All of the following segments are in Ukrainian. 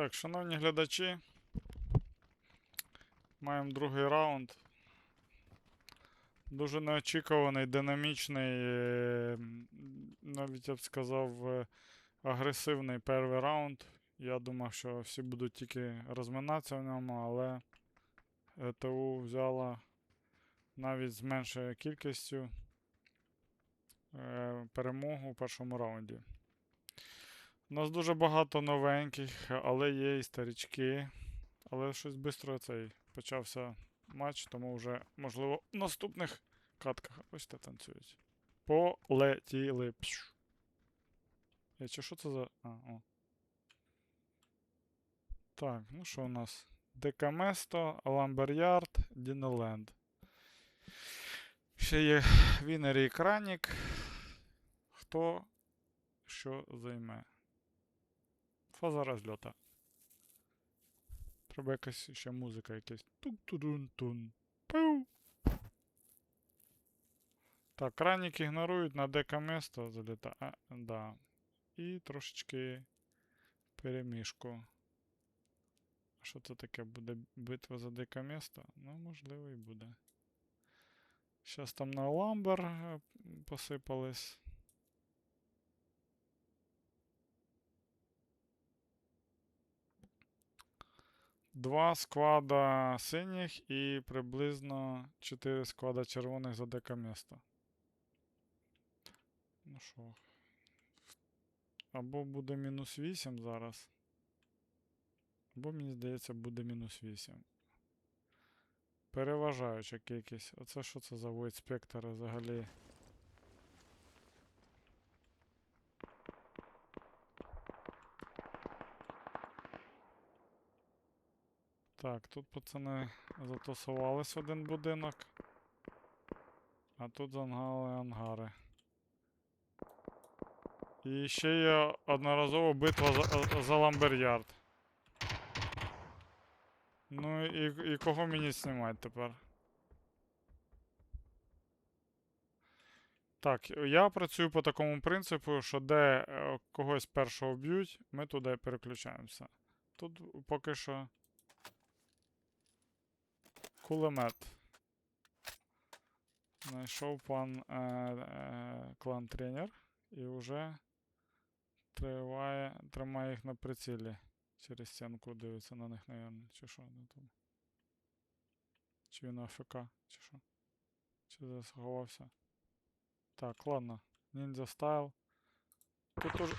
Так, шановні глядачі, маємо другий раунд. Дуже неочікуваний, динамічний, е, навіть я б сказав, е, агресивний перший раунд. Я думав, що всі будуть тільки розминатися в ньому, але ЕТУ взяла навіть з меншою кількістю е, перемогу у першому раунді. У нас дуже багато новеньких, але є і старічки. Але щось швидко цей почався матч, тому вже, можливо, в наступних катках. Ось те танцюють. Полетіли. Пшу. Я чи що це за. А, о. Так, ну що у нас? Декаместо, Ламберярд, Дінеленд. Ще є Вінер і Кранік. Хто що займе? Фаза розльота. Треба якась ще музика якась. Тук-тудун-тун. Пиу. Так, кранік ігнорують на декаместо заліта. А, да. І трошечки перемішку. А що це таке? Буде битва за декаместо? Ну, можливо, і буде. Щас там на ламбер е, посипались. Два склада синіх і приблизно 4 склада червоних за дека місто. Ну що. Або буде мінус 8 зараз. Або, мені здається, буде мінус 8. Переважаюча кількість. Оце що це за Void Spectre взагалі? Так, тут пацани затусувались в один будинок. А тут зангали ангари. І ще є одноразова битва за, за Ламберярд. Ну і, і кого мені знімати тепер? Так, я працюю по такому принципу, що де е, когось першого б'ють, ми туди переключаємося. Тут поки що кулемет. Знайшов пан е, е, клан-тренер і вже триває, тримає їх на прицілі. Через стінку дивиться на них, наверное. Чи що ну, там? Чи він АФК, чи що? Чи заховався? Так, ладно. Ніндзя стайл. Тут уже.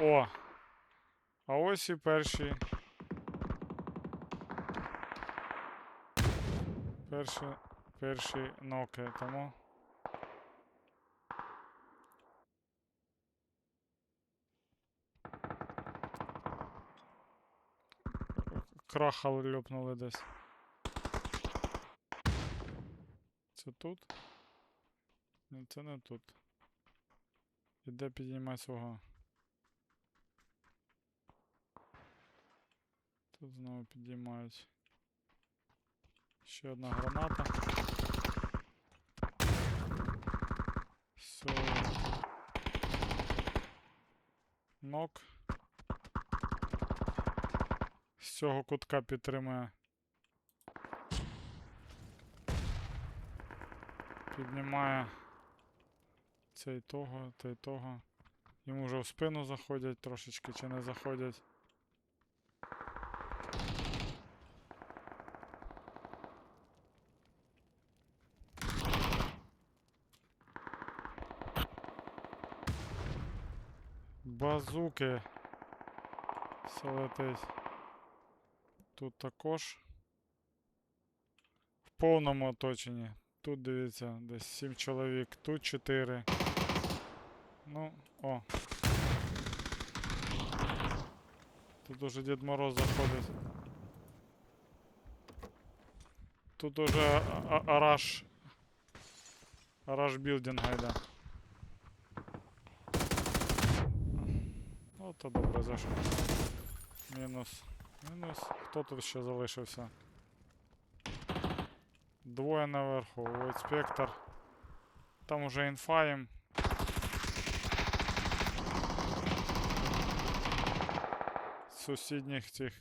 О! А ось і перші. Перші, перші ноки, тому. Краха льопнули десь. Це тут? Ні, це не тут. Іде підіймати свого. Тут знову підіймають. Ще одна граната. Все. Нок. З цього кутка підтримує. Піднімає цей того, той того. Йому вже в спину заходять трошечки чи не заходять. Базуки. Все. Тут також. В повному оточенні. Тут дивіться, десь 7 чоловік, тут 4. Ну, о. Тут уже Дід Мороз заходить. Тут уже а- а- Араш. Араш білдинга йде. то добре зайшов. Мінус. Мінус. Хто тут ще залишився? Двоє наверху. Void Spectre. Там уже інфа їм. сусідніх цих.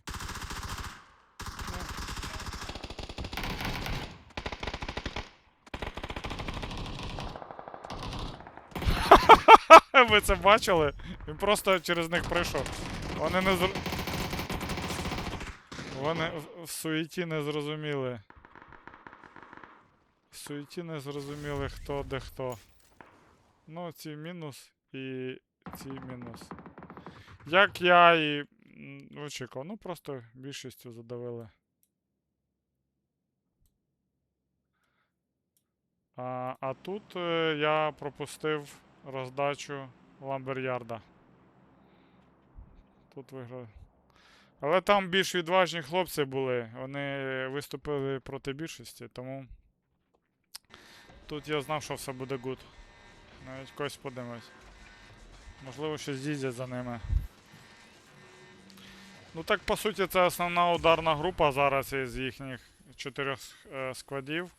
Ви це бачили? Він просто через них пройшов. Вони не зр... Вони в, суеті не зрозуміли. В суеті не зрозуміли, хто де хто. Ну, ці мінус і ці мінус. Як я і очікував, ну просто більшістю задавили. А, а тут е, я пропустив роздачу Ламберярда. Тут виграв. Але там більш відважні хлопці були. Вони виступили проти більшості, тому тут я знав, що все буде гуд. Навіть когось подивимось. Можливо, щось з'їздять за ними. Ну так, по суті, це основна ударна група зараз із їхніх чотирьох е, складів.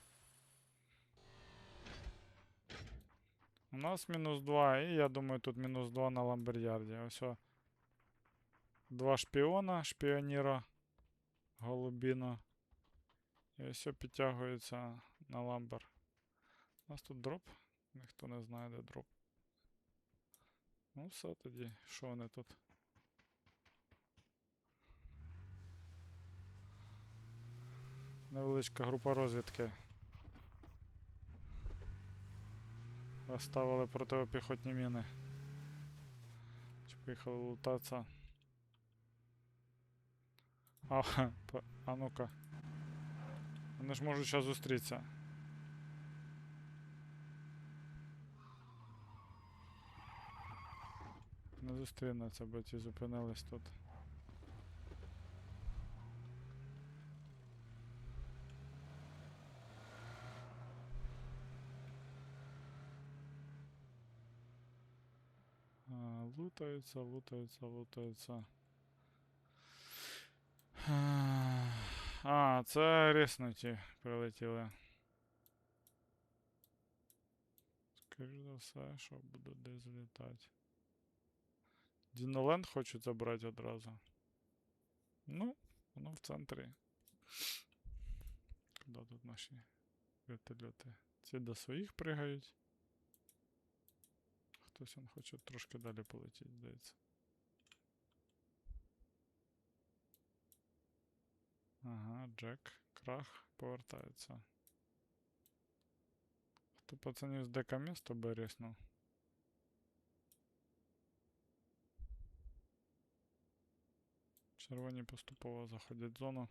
У нас мінус 2, і я думаю, тут мінус 2 на Ламберярді. Ось. о. Два шпіона, шпіоніра, голубіно. І ось підтягується на ламбер. У нас тут дроп. Ніхто не знає, де дроп. Ну, все тоді. Що вони тут? Невеличка група розвідки. Розставили протипіхотні міни. Чи поїхали лутатися? А, а ну-ка. Вони ж можуть зараз зустрітися. Не зустрінуться, бо ті зупинились тут. А, лутаються, лутаються, лутаються. А, це ріснуті прилетіли. Скоріше за все, що буду десь літати. Діноленд хочуть забрати одразу. Ну, воно в центрі. Куди тут наші вертольоти? Ці до своїх пригають. Хтось он хоче трошки далі полетіти, здається. Ага, Джек, крах, повертається. Хто пацанів з дека місто береснув? Червоні поступово заходять в зону.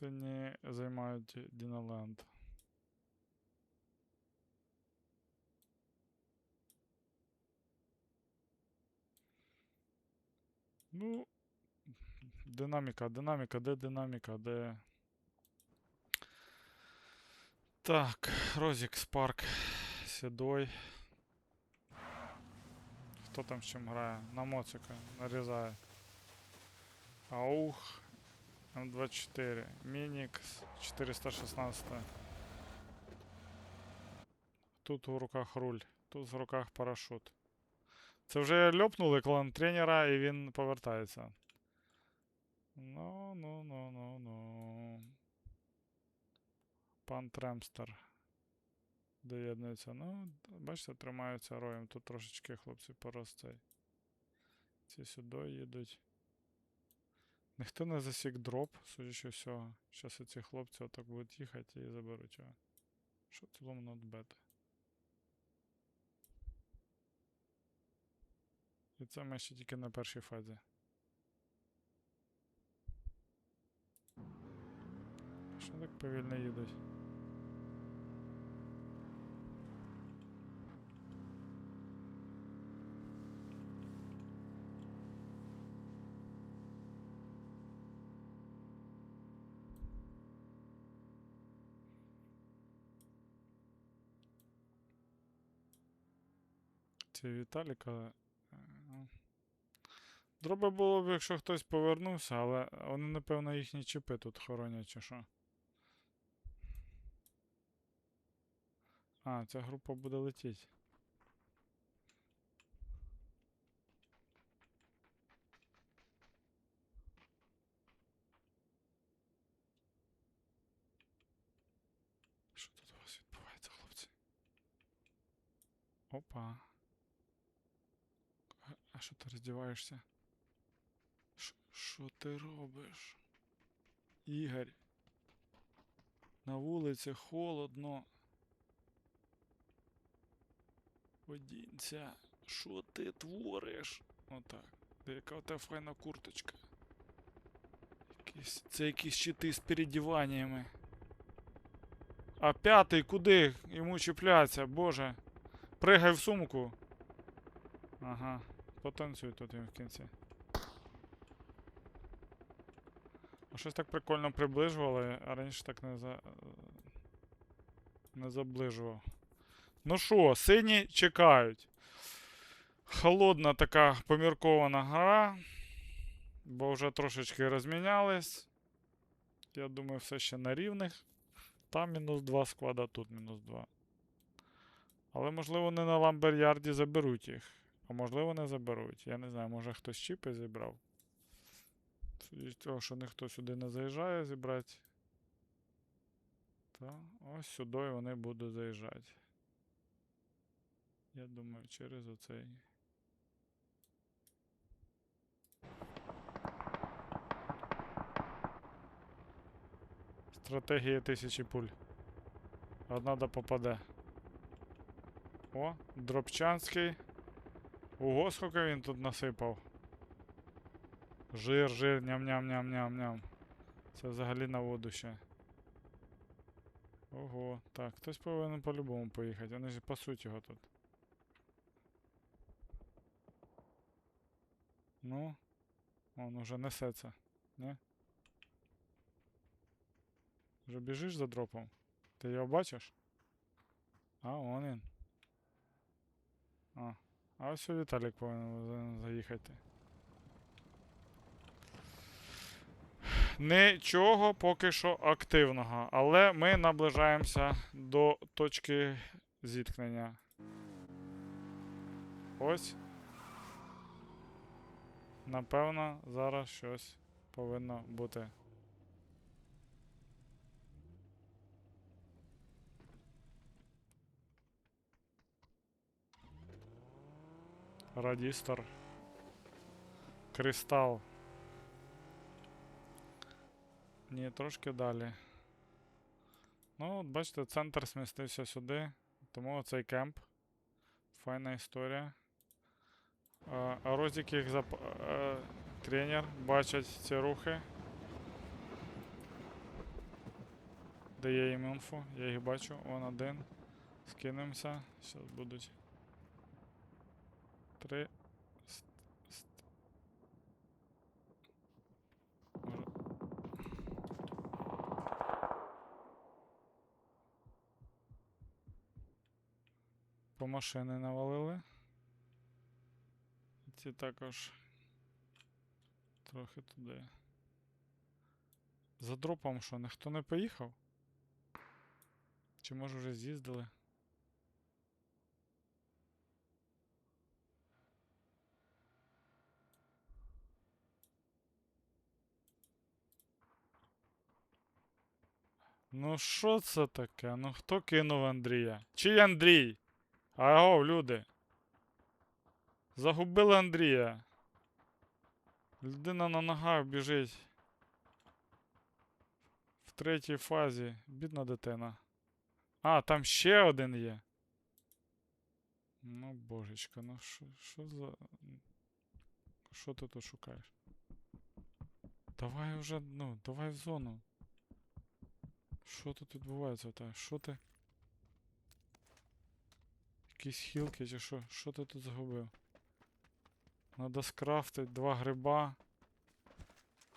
Сині займають Діноленд. Ну, динаміка, динаміка, де динаміка, де. Так, Розік Спарк, Сідой. Хто там з чим грає? На моцика, нарізає. Аух. М24. Мінікс 416. Тут в руках руль, тут в руках парашут. Це вже льопнули клан тренера і він повертається. Ну, ну, ну, ну, ну. Пан Тремстер доєднується. Ну, бачите, тримаються роєм. Тут трошечки хлопці порос цей. Ці сюди їдуть. Ніхто не засік дроп, судячи всього. Зараз ці хлопці отак будуть їхати і заберуть його. Що в цілому нотбет. І це ми ще тільки на першій фазі. Що так повільно їдуть? пропозиції Віталіка. Е, ну, дроби було б, якщо хтось повернувся, але вони, напевно, їхні чіпи тут хоронять чи що. А, ця група буде летіти. Що тут у вас відбувається, хлопці? Опа. А- що ти роздіваєшся? Що ти робиш? Ігор. На вулиці холодно. Одінься. Що ти твориш? Отак. Де яка у тебе файна курточка? Якісь, це якісь щити з передіваннями. А п'ятий куди? Йому чіпляться, боже. Пригай в сумку. Ага. Потанцюй тут він в кінці. А щось так прикольно приближували, а раніше так не за. Не заближував. Ну що, сині чекають. Холодна така поміркована гра. Бо вже трошечки розмінялись. Я думаю, все ще на рівних. Там мінус 2 склада, тут мінус 2. Але можливо вони на ламберярді заберуть їх. А можливо не заберуть. Я не знаю, може хтось чіпи зібрав. Судячи того, що ніхто сюди не заїжджає зібрати. Та ось сюди вони будуть заїжджати. Я думаю, через оцей. Стратегія тисячі пуль. Одна да попаде. О, Дробчанський. Ого, скільки він тут насипав. Жир, жир, ням-ням-ням-ням-ням. Це взагалі на воду ще. Ого, так, хтось повинен по-любому поїхати. Вони ж пасуть його тут. Ну, он уже несеться, не? Вже біжиш за дропом? Ти його бачиш? А, он він. А, а ось Віталік повинен заїхати. Нічого поки що активного, але ми наближаємося до точки зіткнення. Ось. Напевно, зараз щось повинно бути. Радістор. Кристал. Ні, трошки далі. Ну, от бачите, центр смістився сюди. Тому цей кемп. Файна історія. Розік їх зап... е, тренер бачать ці рухи. Дає їм інфу, я їх бачу, он один. Скинемося. Зараз будуть. Три. Ст- ст- Може- По машини навалили. Ці також трохи туди. За дропом що, ніхто не поїхав? Чи може вже з'їздили? Ну що це таке? Ну хто кинув Андрія? Чий Андрій? Аго, люди. Загубили Андрія. Людина на ногах біжить. В третій фазі. Бідна дитина. А, там ще один є. Ну, божечко, ну що що за. Що ти тут шукаєш? Давай уже, ну, давай в зону. Що тут відбувається? Та? Що ти? Якісь хілки чи що? Що ти тут загубив? Надо скрафтить два гриба.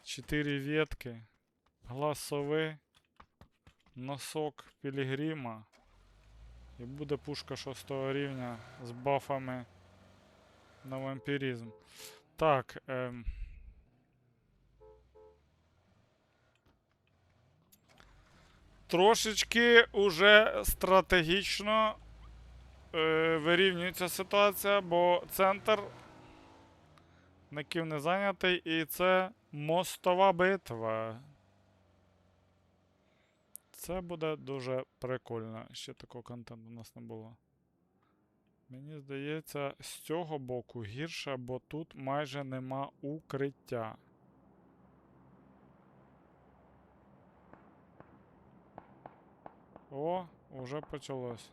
Чотири ветки. Глаз. Носок пілігрима. І буде пушка 6 рівня з бафами на вампіризм. Так, ем. Трошечки уже стратегічно е, вирівнюється ситуація, бо центр никим не зайнятий, і це мостова битва. Це буде дуже прикольно. Ще такого контенту у нас не було. Мені здається, з цього боку гірше, бо тут майже нема укриття. О, уже почалось.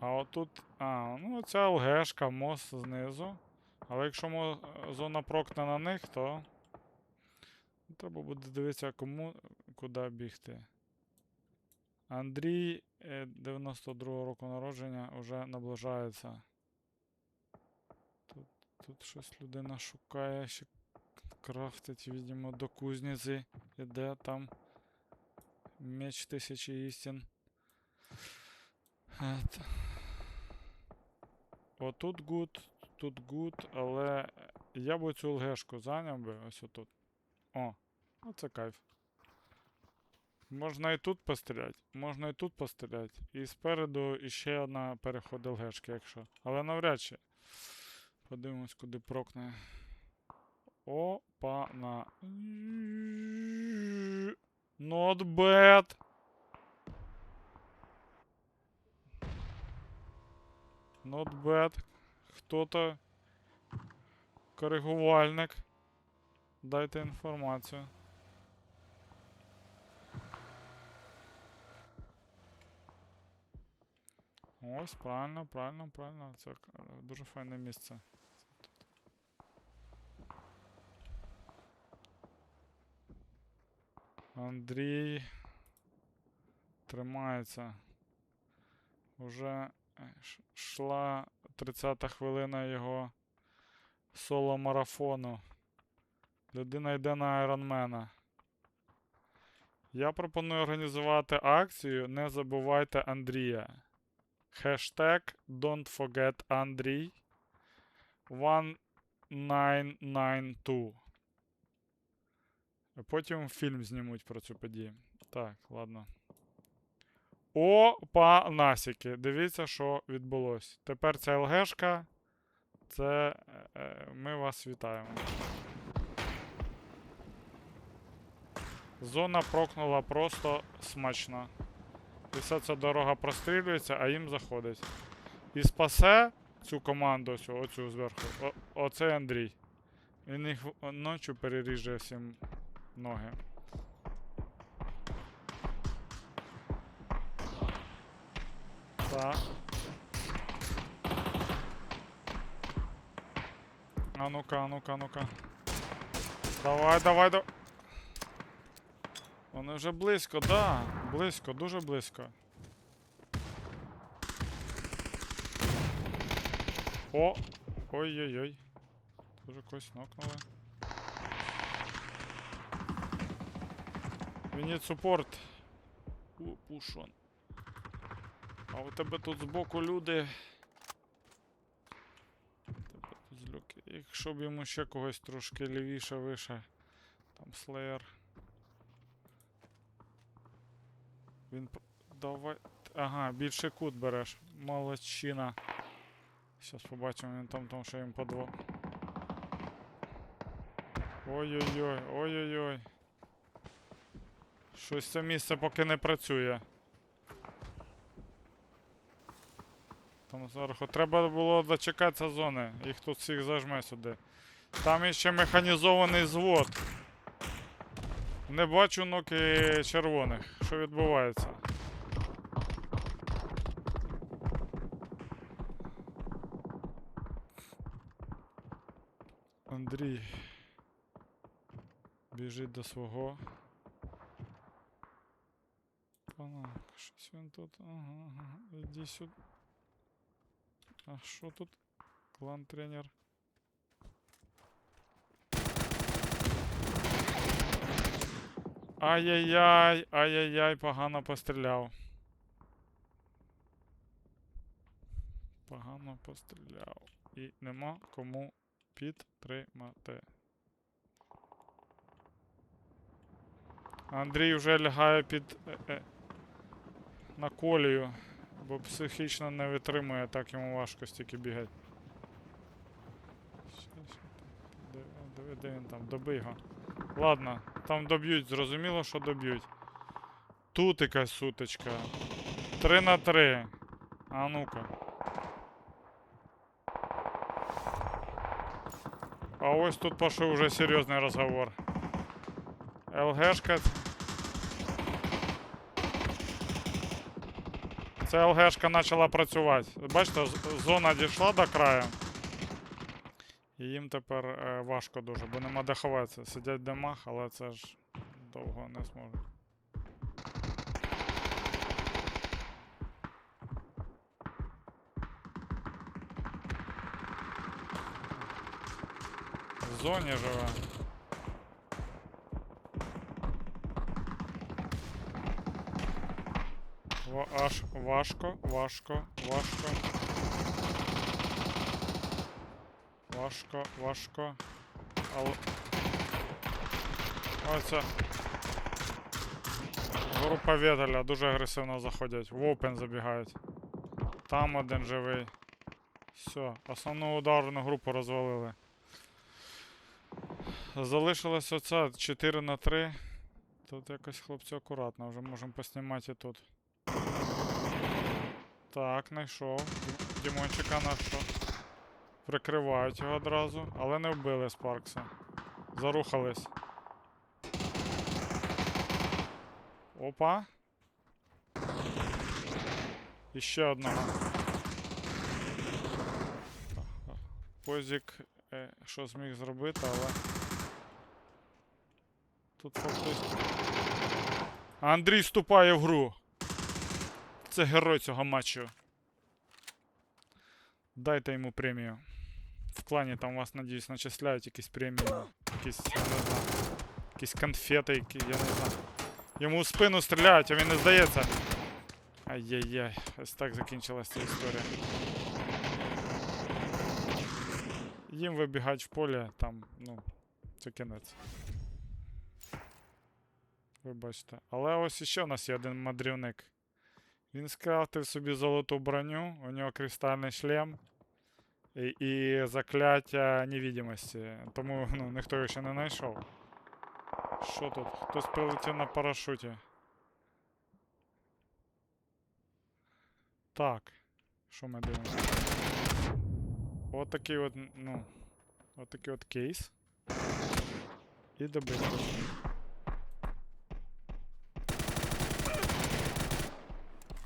А отут. А, ну ця ЛГшка, мост знизу. Але якщо мо... зона прокне на них, то. Треба буде дивитися, кому куди бігти. Андрій е, 92 року народження вже наближається. Тут, тут щось людина шукає, ще крафтить, видимо, до кузниці. Іде там меч тисячі істин. Е, т- Отут гуд, тут гуд, але я б цю ЛГшку зайняв би ось отут. О, оце кайф. Можна і тут постріляти, можна і тут постріляти. І спереду іще одна переход ЛГшки, якщо. Але навряд чи. Подивимось, куди прокне. Опа на. Not bad. Not bad. Хто-то коригувальник. Дайте інформацію. Ось, правильно, правильно, правильно. Це е, дуже файне місце. Андрій тримається. Уже е, ш- шла 30 хвилина його соло-марафону. Людина йде на Айронмена. Я пропоную організувати акцію Не забувайте Андрія. Хештег Don't forget Андрій 1992. Потім фільм знімуть про цю подію. Так, ладно. Опа, насіки. Дивіться, що відбулось. Тепер ця ЛГшка. Це е, е, ми вас вітаємо. Зона прокнула просто смачно. І все ця дорога прострілюється, а їм заходить. І спасе цю команду, цю, оцю зверху. О, оце Андрій. Він їх ночі переріже всім ноги. Так. А ну-ка, а ну-ка, а ну-ка. Давай, давай, давай. Вони вже близько, да. Близько, дуже близько. О! Ой-ой-ой. Дуже когось нокнули. We need пушон. А у тебе тут збоку люди. Тебе тут злюки. Якщо б йому ще когось трошки лівіше вище. Там слеєр. Він. Давай. Ага, більший кут береш. Молодчина. Зараз побачимо, він там, тому що їм по. Ой-ой-ой, ой-ой-ой. Щось це місце поки не працює. Там зверху. Треба було дочекатися зони. Їх тут всіх зажме сюди. Там іще механізований звод. Не бачу ноки червоних. Що відбувається? Андрій. Біжить до свого. Панак, щось він тут. Ага, ага. Іди сюди. А що тут? Клан тренер. Ай-яй-яй, ай-яй-яй, погано постріляв. Погано постріляв. І нема кому підтримати. Андрій вже лягає під е, е, на колію. Бо психічно не витримує, так йому важко стільки бігати. Де він там, добий його. Ладно, там доб'ють, зрозуміло, що доб'ють. Тут якась сутичка. 3 на 3. А ну-ка. А ось тут пошел уже серйозний розговор. ЛГшка. Це ЛГшка почала працювати. Бачите, зона дійшла до краю. І їм тепер е, важко дуже, бо нема де ховатися. Сидять в домах, але це ж довго не зможуть. В зоні живе. Аж важко, важко, важко. Важко, важко. Але... Оце. Група Ветеля дуже агресивно заходять. В опен забігають. Там один живий. Все, основну ударну групу розвалили. Залишилось оце 4 на 3. Тут якось хлопці акуратно, вже можемо поснімати і тут. Так, знайшов. Дім- Дімончика знайшов. Прикривають його одразу, але не вбили Спаркса. Зарухались. Опа. І ще одного. Позік е, що зміг зробити, але. Тут фактично. Андрій вступає в гру. Це герой цього матчу. Дайте йому премію. В клані там вас, надіюсь, начисляють якісь премії. Якісь, я не знаю. Якісь конфети, які, я не знаю. Йому в спину стріляють, а він не здається. Ай-яй-яй, ось так закінчилась ця історія. Їм вибігати в поле, там, ну, це кінець. Ви бачите. Але ось іще у нас є один мадрівник. Він скрафтив собі золоту броню, у нього кристальний шлем і, і закляття невидимості. Тому ну, ніхто його ще не знайшов. Що тут? Хтось прилетів на парашуті. Так. Що ми дивимося? От такий от, ну. От такий от кейс. І добити.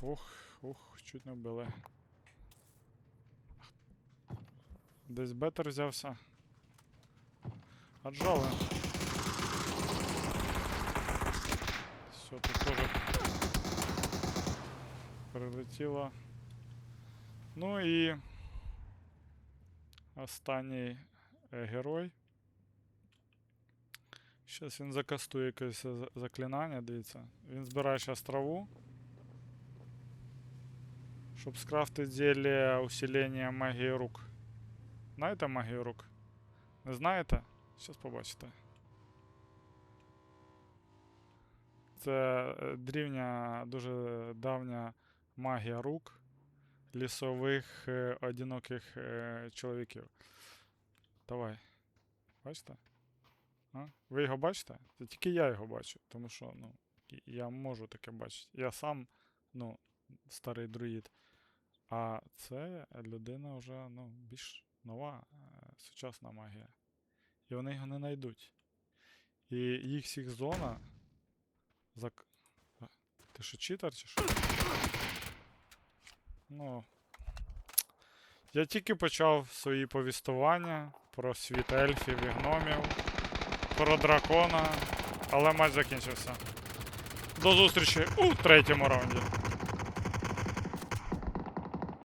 Ух, ух, чуть не вбили. Десь бетер взявся. Отжали. Все, тут тоже прилетіло. Ну і останній е, герой. Щас він закастує якесь заклинання, дивіться. Він збирає зараз траву. Щоб скрафтити зелье усилення магії рук. Знаєте магію рук? Не знаєте? Щас побачите. Це е, дрівня, дуже давня магія рук лісових е, одиноких е, чоловіків. Давай. Бачите? А? Ви його бачите? Це тільки я його бачу, тому що ну, я можу таке бачити. Я сам, ну, старий друїд. А це людина вже ну, більш нова, е, сучасна магія. І вони його не знайдуть. І їх всіх зона. Зак... Ти що читер чи що? Ну. Я тільки почав свої повістування про світ ельфів і гномів, про дракона, але матч закінчився. До зустрічі у третьому раунді.